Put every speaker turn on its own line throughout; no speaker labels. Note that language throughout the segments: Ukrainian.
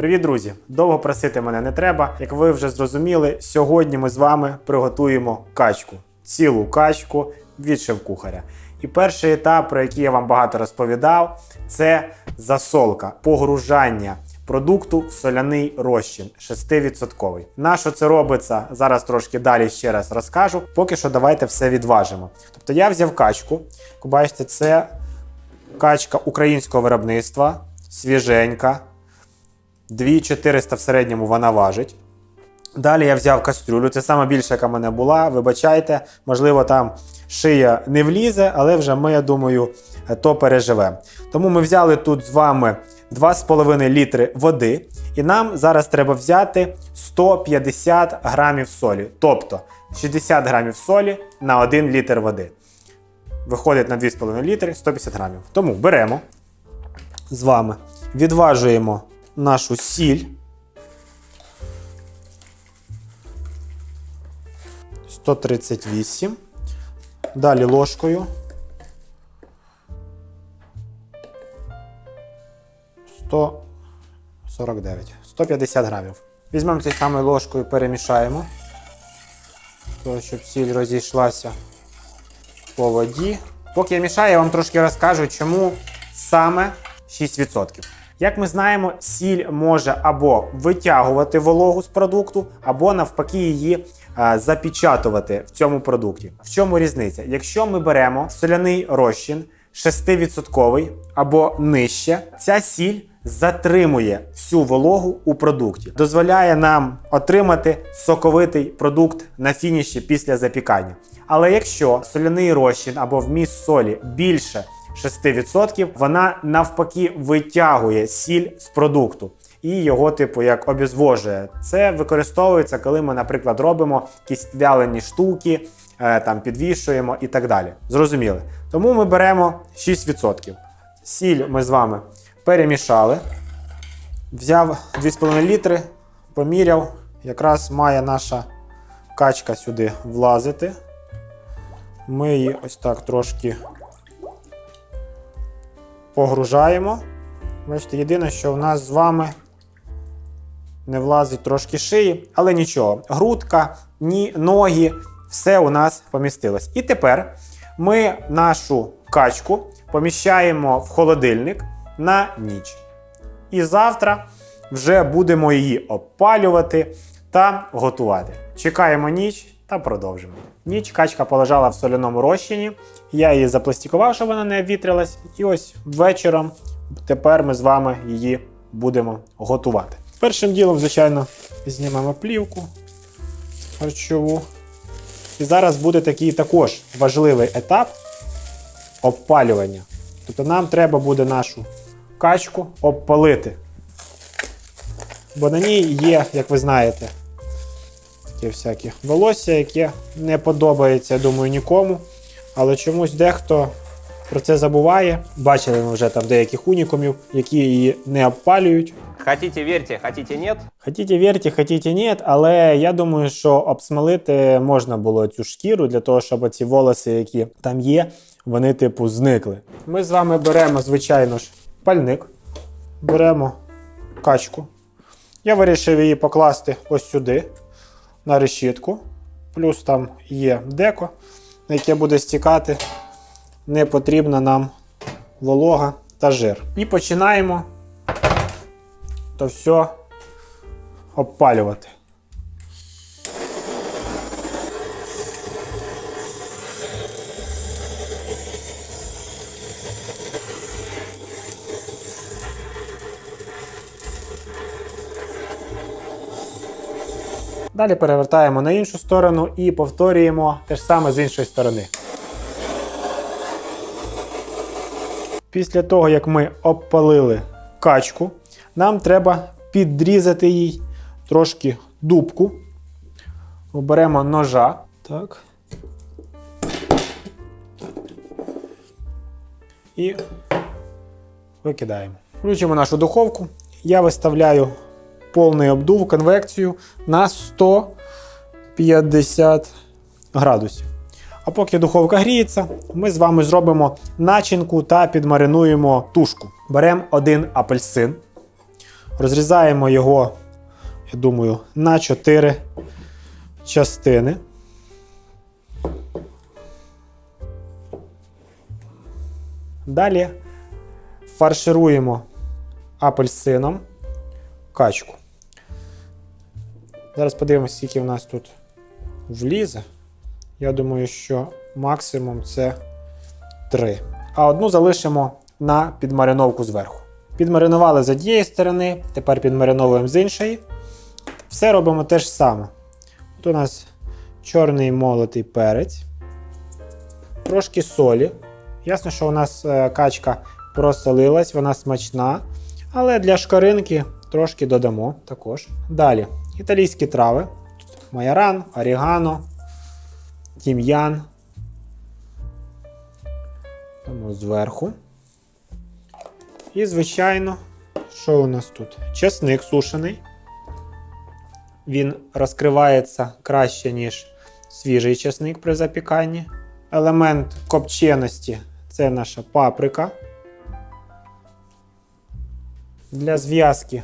Привіт, друзі! Довго просити мене не треба. Як ви вже зрозуміли, сьогодні ми з вами приготуємо качку, цілу качку від шеф-кухаря. І перший етап, про який я вам багато розповідав, це засолка, погружання продукту в соляний розчин 6%. На що це робиться? Зараз трошки далі ще раз розкажу. Поки що давайте все відважимо. Тобто я взяв качку, бачите, це качка українського виробництва, свіженька. 2400 в середньому вона важить. Далі я взяв кастрюлю, це саме більша, яка в мене була. Вибачайте, можливо, там шия не влізе, але вже ми, я думаю, то переживемо. Тому ми взяли тут з вами 2,5 літри води, і нам зараз треба взяти 150 грамів солі, тобто 60 грамів солі на 1 літр води. Виходить на 2,5 літри 150 грамів. Тому беремо з вами, відважуємо нашу сіль. 138. Далі ложкою. 149. 150 грамів. Візьмемо цією самою ложкою, перемішаємо, того, щоб сіль розійшлася по воді. Поки я мішаю, я вам трошки розкажу, чому саме 6%. Як ми знаємо, сіль може або витягувати вологу з продукту, або навпаки її е, запечатувати в цьому продукті. В чому різниця? Якщо ми беремо соляний розчин 6% або нижче, ця сіль затримує всю вологу у продукті, дозволяє нам отримати соковитий продукт на фініші після запікання. Але якщо соляний розчин або вміст солі більше 6%, вона навпаки витягує сіль з продукту і його, типу, як обезвожує. Це використовується, коли ми, наприклад, робимо якісь вялені штуки, е, там підвішуємо і так далі. Зрозуміли? Тому ми беремо 6%. Сіль ми з вами перемішали. Взяв 2,5 літри, поміряв. Якраз має наша качка сюди влазити. Ми її ось так трошки погружаємо. Бачите, єдине, що в нас з вами не влазить трошки шиї, але нічого. Грудка, ні, ноги, все у нас помістилось. І тепер ми нашу качку поміщаємо в холодильник на ніч. І завтра вже будемо її опалювати та готувати. Чекаємо ніч та продовжимо. Ніч качка полежала в соляному розчині. Я її запластикував, щоб вона не обвітрилась. І ось вечором тепер ми з вами її будемо готувати. Першим ділом, звичайно, знімемо плівку харчову. І зараз буде такий також важливий етап обпалювання. Тобто нам треба буде нашу качку обпалити. Бо на ній є, як ви знаєте, такі всякі волосся, яке не подобається, я думаю, нікому. Але чомусь дехто про це забуває. Бачили ми вже там деяких унікумів, які її не обпалюють.
Хотите верьте, хотите нет.
Хотіте вірте, хотіте ні, але я думаю, що обсмолити можна було цю шкіру для того, щоб ці волоси, які там є, вони типу зникли. Ми з вами беремо, звичайно ж, пальник, беремо качку. Я вирішив її покласти ось сюди, на решітку. Плюс там є деко, на яке буде стікати не потрібна нам волога та жир. І починаємо то все обпалювати. Далі перевертаємо на іншу сторону і повторюємо те ж саме з іншої сторони. Після того, як ми обпалили качку, нам треба підрізати їй трошки дубку. Оберемо ножа. Так. І викидаємо. Включимо нашу духовку. Я виставляю повний обдув, конвекцію на 150 градусів. А поки духовка гріється, ми з вами зробимо начинку та підмаринуємо тушку. Беремо один апельсин, Розрізаємо його, я думаю, на 4 частини. Далі фаршируємо апельсином качку. Зараз подивимося, скільки в нас тут влізе. Я думаю, що максимум це 3. А одну залишимо на підмариновку зверху. Підмаринували з однієї сторони, тепер підмариновуємо з іншої. Все робимо те ж саме. Тут у нас чорний молотий перець, трошки солі. Ясно, що у нас е, качка просолилась, вона смачна, але для шкаринки трошки додамо також. Далі італійські трави. Майоран, орігано, тім'ян. Тому зверху. І, звичайно, що у нас тут? Чесник сушений. Він розкривається краще, ніж свіжий чесник при запіканні. Елемент копченості це наша паприка. Для зв'язки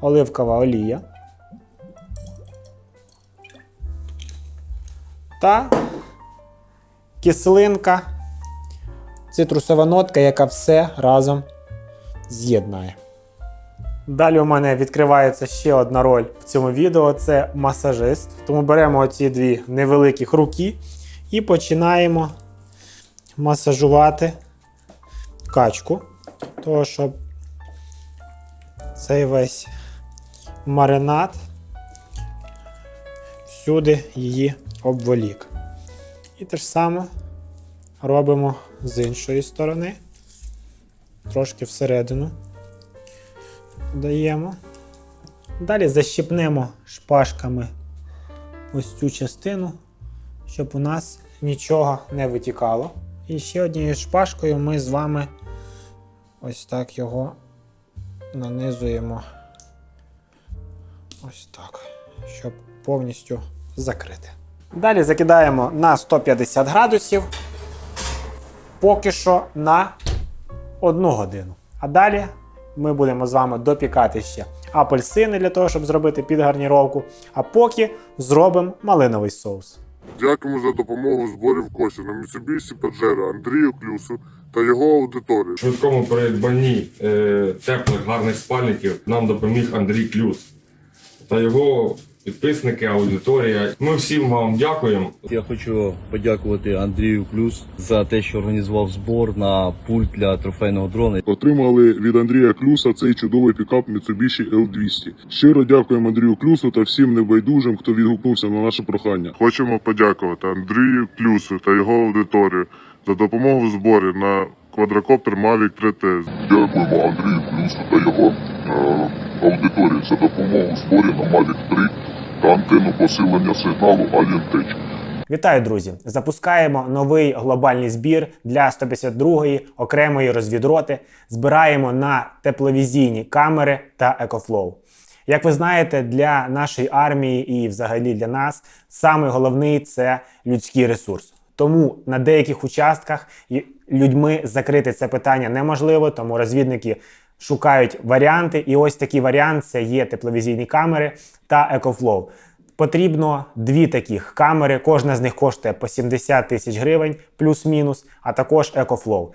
оливкова олія. Та кислинка, цитрусова нотка, яка все разом з'єднає. Далі у мене відкривається ще одна роль в цьому відео це масажист. Тому беремо ці дві невеликих руки і починаємо масажувати качку, того, щоб цей весь маринад всюди її обволік. І те ж саме робимо з іншої сторони, трошки всередину даємо. Далі защіпнемо шпажками ось цю частину, щоб у нас нічого не витікало. І ще однією шпажкою ми з вами ось так його нанизуємо ось так, щоб повністю закрити. Далі закидаємо на 150 градусів поки що на 1 годину. А далі ми будемо з вами допікати ще апельсини для того, щоб зробити підгарніровку. А поки зробимо малиновий соус.
Дякуємо за допомогу в зборі в коші на Mitsubishi Pajero Андрію Клюсу та його аудиторію.
В швидкому придбанні е, теплих гарних спальників нам допоміг Андрій Клюс та його підписники, аудиторія. Ми всім вам дякуємо.
Я хочу подякувати Андрію Клюс за те, що організував збор на пульт для трофейного дрона.
Отримали від Андрія Клюса цей чудовий пікап Mitsubishi L200. Щиро дякуємо Андрію Клюсу та всім небайдужим, хто відгукнувся на наше прохання. Хочемо подякувати Андрію Клюсу та його аудиторію за допомогу в зборі на квадрокоптер Mavic 3T.
Дякуємо Андрію Плюсу та його е, аудиторії за допомогу в зборі на Mavic 3 та антенну посилення сигналу Tech.
Вітаю, друзі! Запускаємо новий глобальний збір для 152-ї окремої розвідроти. Збираємо на тепловізійні камери та екофлоу. Як ви знаєте, для нашої армії і взагалі для нас саме головний це людський ресурс. Тому на деяких участках людьми закрити це питання неможливо, тому розвідники шукають варіанти. І ось такий варіант це є тепловізійні камери та екофлоу. Потрібно дві таких камери. Кожна з них коштує по 70 тисяч гривень, плюс-мінус, а також екофлоу.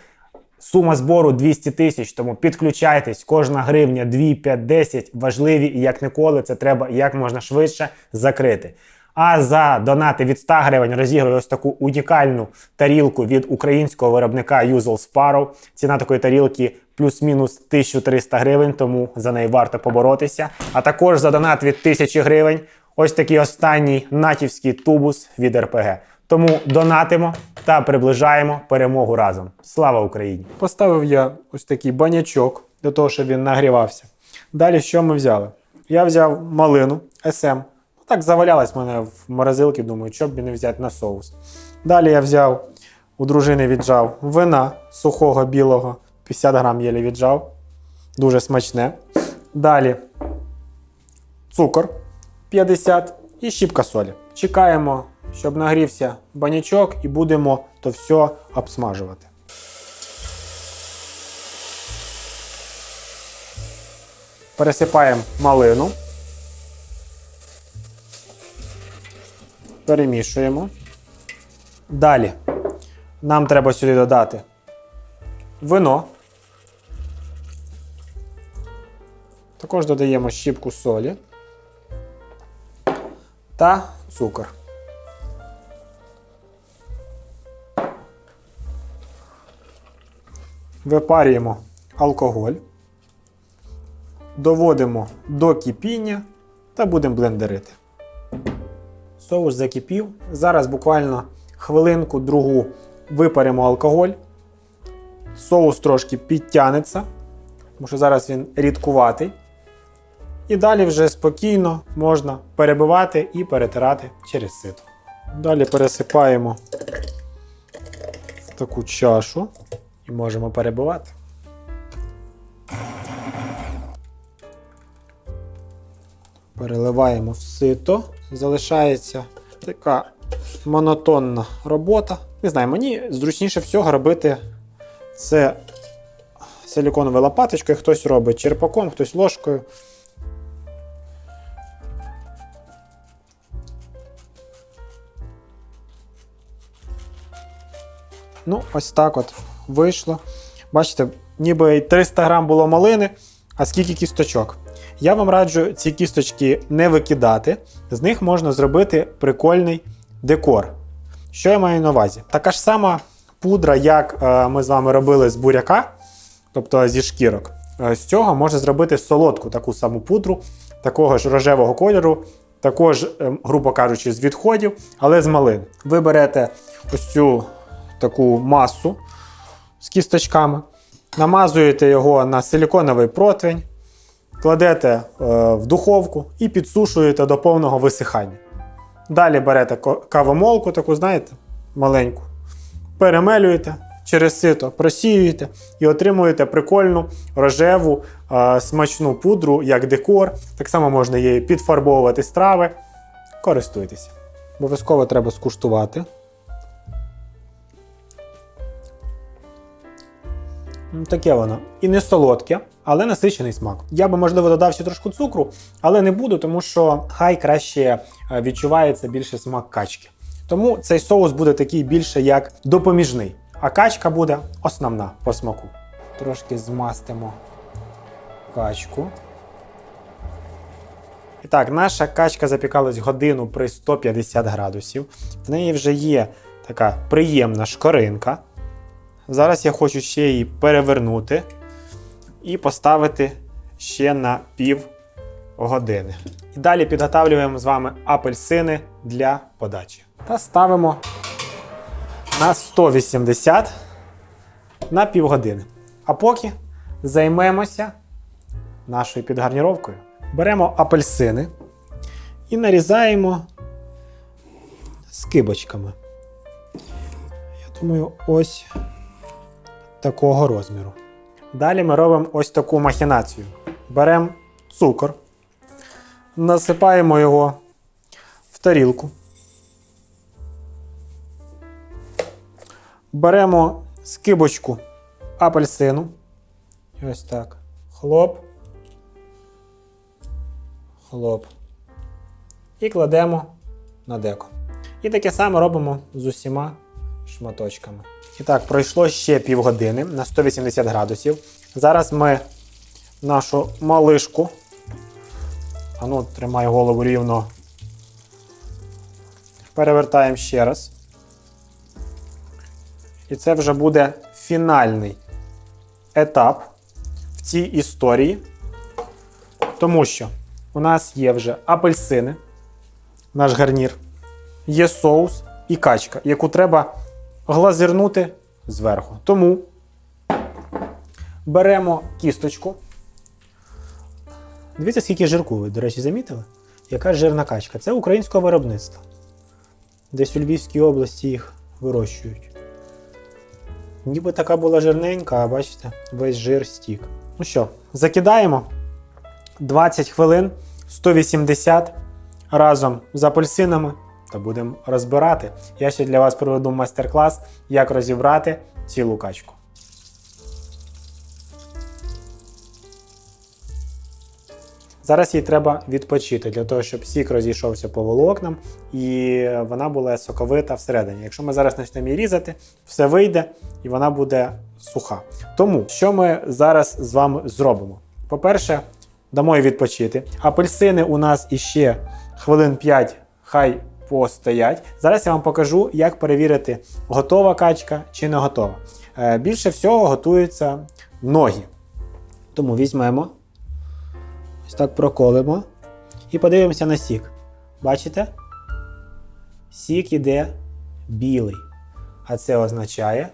Сума збору 200 тисяч, тому підключайтесь. Кожна гривня 2, 5, 10 важливі і як ніколи це треба як можна швидше закрити. А за донати від 100 гривень розіграю ось таку унікальну тарілку від українського виробника Usual Sparrow. Ціна такої тарілки плюс-мінус 1300 гривень, тому за неї варто поборотися. А також за донат від 1000 гривень ось такий останній натівський тубус від РПГ. Тому донатимо та приближаємо перемогу разом. Слава Україні! Поставив я ось такий банячок для того, щоб він нагрівався. Далі що ми взяли? Я взяв малину SM. Ну, так завалялась мене в морозилці, думаю, що б мені взяти на соус. Далі я взяв у дружини віджав вина сухого білого, 50 грам єлі віджав. Дуже смачне. Далі цукор 50 і щіпка солі. Чекаємо, щоб нагрівся банячок, і будемо то все обсмажувати. пересипаємо малину. Перемішуємо. Далі нам треба сюди додати вино. Також додаємо щіпку солі та цукор. Випарюємо алкоголь, доводимо до кипіння та будемо блендерити. Соус закипів. Зараз буквально хвилинку другу випаримо алкоголь. Соус трошки підтягнеться, тому що зараз він рідкуватий. І далі вже спокійно можна перебивати і перетирати через сито. Далі пересипаємо в таку чашу і можемо перебивати. Переливаємо в сито. Залишається така монотонна робота. Не знаю, мені зручніше всього робити це силіконовою лопаточкою. Хтось робить черпаком, хтось ложкою. Ну, ось так от вийшло. Бачите, ніби 300 грам було малини, а скільки кісточок. Я вам раджу ці кісточки не викидати, з них можна зробити прикольний декор. Що я маю на увазі? Така ж сама пудра, як е, ми з вами робили з буряка, тобто зі шкірок. Е, з цього можна зробити солодку таку саму пудру, такого ж рожевого кольору, також, е, грубо кажучи, з відходів, але з малин. Ви берете ось цю таку масу з кісточками, намазуєте його на силіконовий противень, кладете е, в духовку і підсушуєте до повного висихання. Далі берете кавомолку, таку, знаєте, маленьку, перемелюєте через сито, просіюєте і отримуєте прикольну рожеву е, смачну пудру як декор. Так само можна її підфарбовувати страви. Користуйтеся. Обов'язково треба скуштувати. Таке воно. І не солодке, але насичений смак. Я би, можливо, додав ще трошку цукру, але не буду, тому що хай краще е, відчувається більше смак качки. Тому цей соус буде такий більше як допоміжний, а качка буде основна по смаку. Трошки змастимо качку. І так, наша качка запікалась годину при 150 градусів. В неї вже є така приємна шкоринка. Зараз я хочу ще її перевернути і поставити ще на пів години. І далі підготовлюємо з вами апельсини для подачі. Та ставимо на 180 на півгодини. А поки займемося нашою підгарніровкою. Беремо апельсини і нарізаємо скибочками. Я думаю, ось такого розміру. Далі ми робимо ось таку махінацію. Беремо цукор, насипаємо його в тарілку. Беремо скибочку апельсину. Ось так. Хлоп. Хлоп. І кладемо на деко. І таке саме робимо з усіма шматочками. І так, пройшло ще півгодини на 180 градусів. Зараз ми нашу малишку. А ну, тримай голову рівно. Перевертаємо ще раз. І це вже буде фінальний етап в цій історії. Тому що у нас є вже апельсини, наш гарнір, є соус і качка, яку треба глазирнути зверху. Тому беремо кісточку. Дивіться, скільки жирку ви, до речі, замітили? Яка жирна качка? Це українського виробництва. Десь у Львівській області їх вирощують. Ніби така була жирненька, а бачите, весь жир стік. Ну що, закидаємо 20 хвилин 180 разом з апельсинами та будемо розбирати. Я ще для вас проведу майстер-клас, як розібрати цілу качку. Зараз їй треба відпочити для того, щоб сік розійшовся по волокнам і вона була соковита всередині. Якщо ми зараз почнемо її різати, все вийде і вона буде суха. Тому що ми зараз з вами зробимо? По-перше, дамо їй відпочити. Апельсини у нас іще хвилин 5 хай постоять. Зараз я вам покажу, як перевірити, готова качка чи не готова. Е, Більше всього готуються ноги. Тому візьмемо, ось так проколимо і подивимося на сік. Бачите? Сік іде білий. А це означає,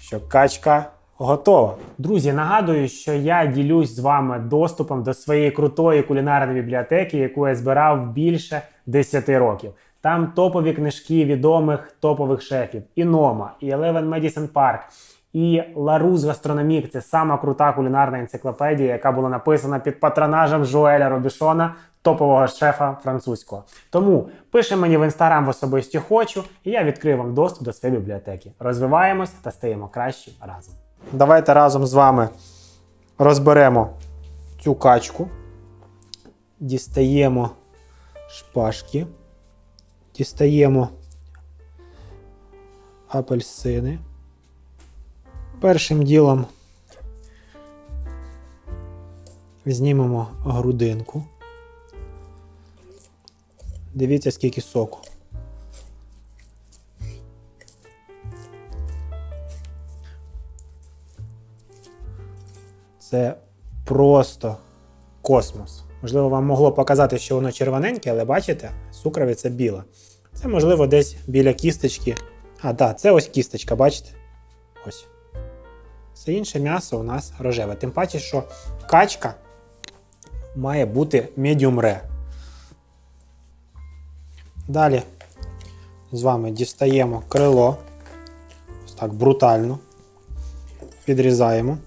що качка готова. Друзі, нагадую, що я ділюсь з вами доступом до своєї крутої кулінарної бібліотеки, яку я збирав більше 10 років. Там топові книжки відомих топових шефів: і Нома, і Eleven Medicine Park, і Ларус Гастрономік це сама крута кулінарна енциклопедія, яка була написана під патронажем Жуеля Робішона, топового шефа французького. Тому пише мені в інстаграм в особисті хочу, і я відкрию вам доступ до своєї бібліотеки. Розвиваємось та стаємо кращі разом. Давайте разом з вами розберемо цю качку, дістаємо шпажки, дістаємо апельсини. Першим ділом знімемо грудинку. Дивіться, скільки соку. Це просто космос. Можливо, вам могло показати, що воно червоненьке, але бачите, сукровиця біла. Це, можливо, десь біля кісточки. А, так, це ось кісточка, бачите? Ось. Все інше м'ясо у нас рожеве. Тим паче, що качка має бути medium rare. Далі з вами дістаємо крило. Ось так брутально. Підрізаємо.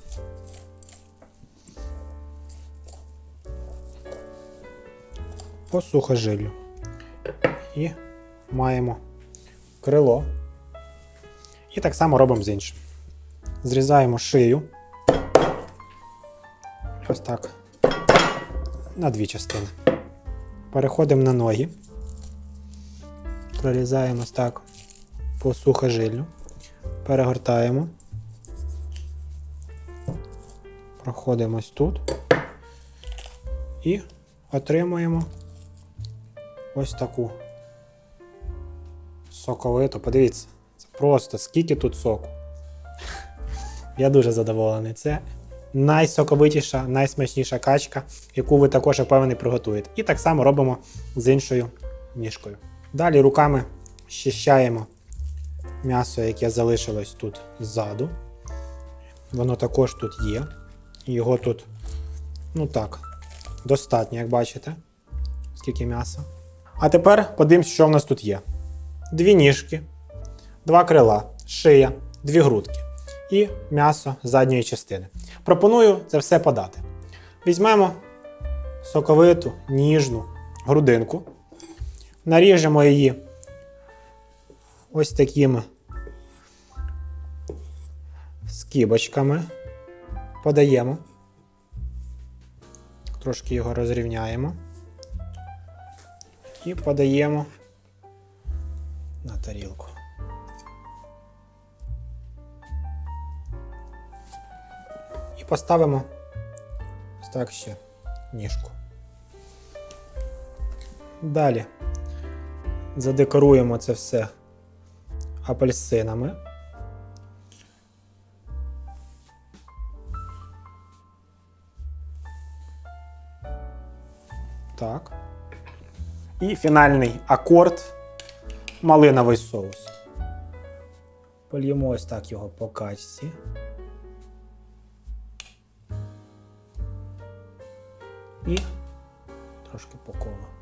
По сухожиллю. І маємо крило. І так само робимо з іншим. Зрізаємо шию. Ось так. На дві частини. Переходимо на ноги. Прорізаємо ось так по сухожиллю. Перегортаємо. Проходимо ось тут. І отримуємо ось таку соковиту. Подивіться, це просто скільки тут соку. Я дуже задоволений. Це найсоковитіша, найсмачніша качка, яку ви також впевнений приготуєте. І так само робимо з іншою ніжкою. Далі руками щищаємо м'ясо, яке залишилось тут ззаду. Воно також тут є. Його тут, ну так, достатньо, як бачите, скільки м'яса. А тепер подивимось, що в нас тут є: дві ніжки, два крила, шия, дві грудки і м'ясо задньої частини. Пропоную це все подати. Візьмемо соковиту, ніжну грудинку, наріжемо її ось такими скибочками, подаємо, трошки його розрівняємо і подаємо на тарілку. І поставимо ось так ще ніжку. Далі задекоруємо це все апельсинами. І фінальний акорд малиновий соус. Польємо ось так його по качці. І трошки по колу.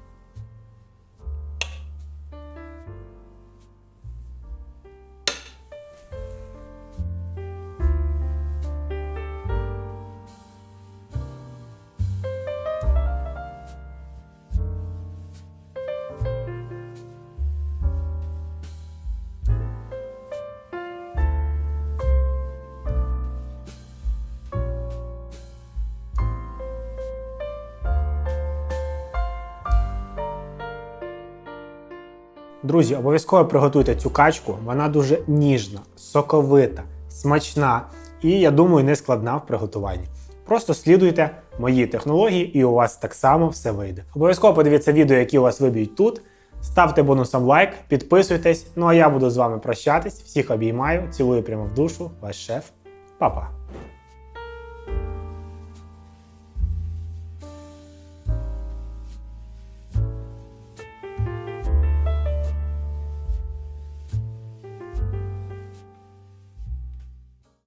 Друзі, обов'язково приготуйте цю качку. Вона дуже ніжна, соковита, смачна і, я думаю, не складна в приготуванні. Просто слідуйте моїй технології, і у вас так само все вийде. Обов'язково подивіться відео, які у вас виб'ють тут. Ставте бонусом лайк, підписуйтесь. Ну а я буду з вами прощатись. Всіх обіймаю, цілую прямо в душу. Ваш шеф. Па-па.